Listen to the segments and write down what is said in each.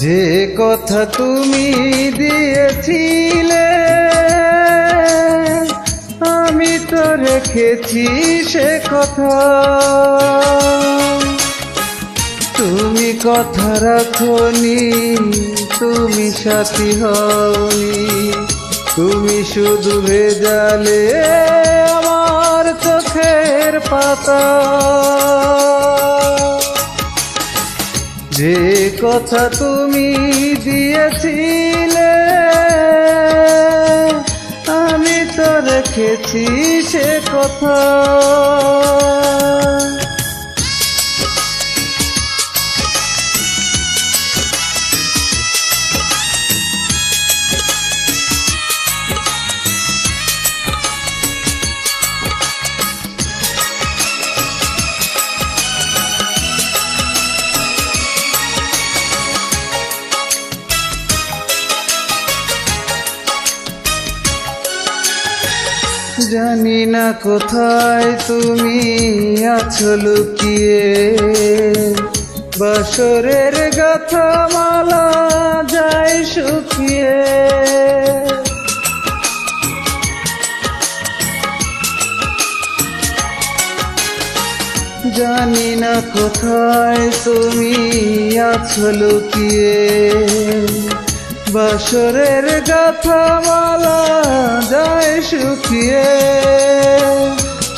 যে কথা তুমি দিয়েছিলে, আমি তো রেখেছি সে কথা। তুমি কথা রাখনি, তুমি সাথী হওনি, তুমি শুধু ভেজালে আমার চোখের পাতা। যে কথা তুমি দিয়েছিলে আমি তো রেখেছি সে কথা। জানি না কোথায় তুমি আছো লুকিয়ে। বছরের গাথা মালা যায় শুকিয়ে। জানি না কোথায় তুমি আছো লুকিয়ে। বছরের গাথা মালা যায় শুকিয়ে।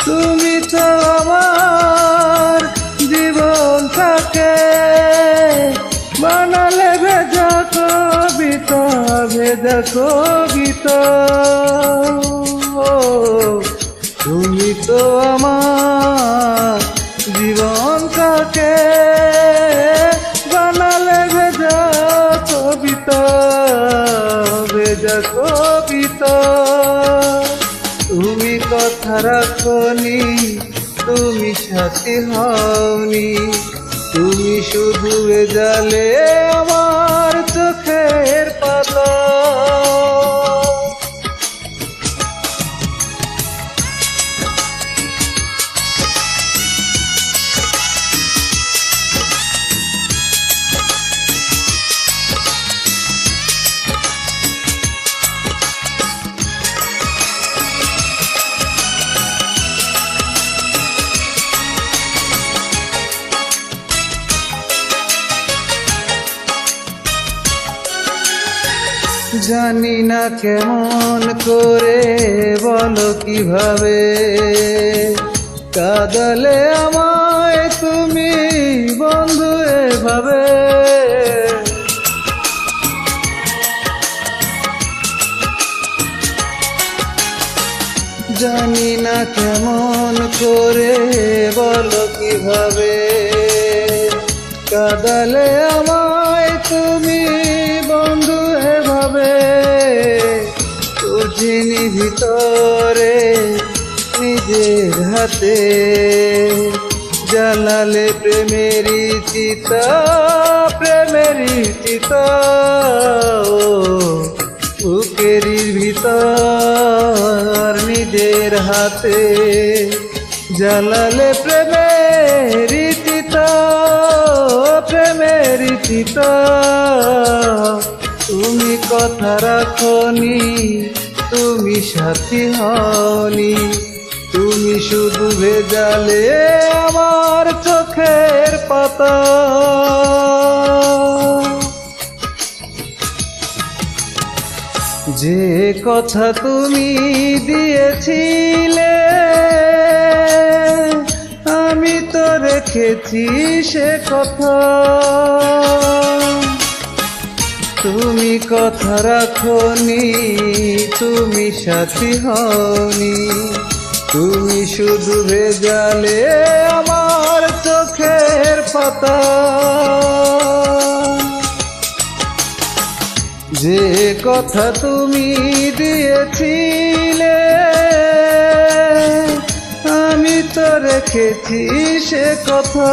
তুমি তো আমার জীবনটাকে বানালে ভেজা কবিতা ভেজা কবিতা তুমি তো আমার জীবনটাকে বানালে তুমি কথা রাখনি তুমি সাথী হওনি। তুমি শুধু জালে আমার চোখের পাতা। জানি না কেমন করে, বলো কীভাবে? কাদলে আমায় তুমি বন্ধু এভাবে। জানি না কেমন করে, বলো কীভাবে? কাদলে আমায় তুমি ভিতরে নিজের হাতে জ্বালালে প্রেমেরই চিতা প্রেমেরই চিত। বুকেরই ভিতর নিজের হাতে জ্বালালে প্রেমের চিতা প্রেমের চিতা। তুমি কথা রাখনি তুমি সাথী হনি তুমি শুধু ভেজালে আমার চোখের পাতা। যে কথা তুমি দিয়েছিলে, আমি তো রেখেছি সে কথা। তুমি কথা রাখনি, তুমি সাথী হওনি। তুমি শুধু ভেজালে আমার চোখের পাতা। যে কথা তুমি দিয়েছিলে, আমি তো রেখেছি সে কথা।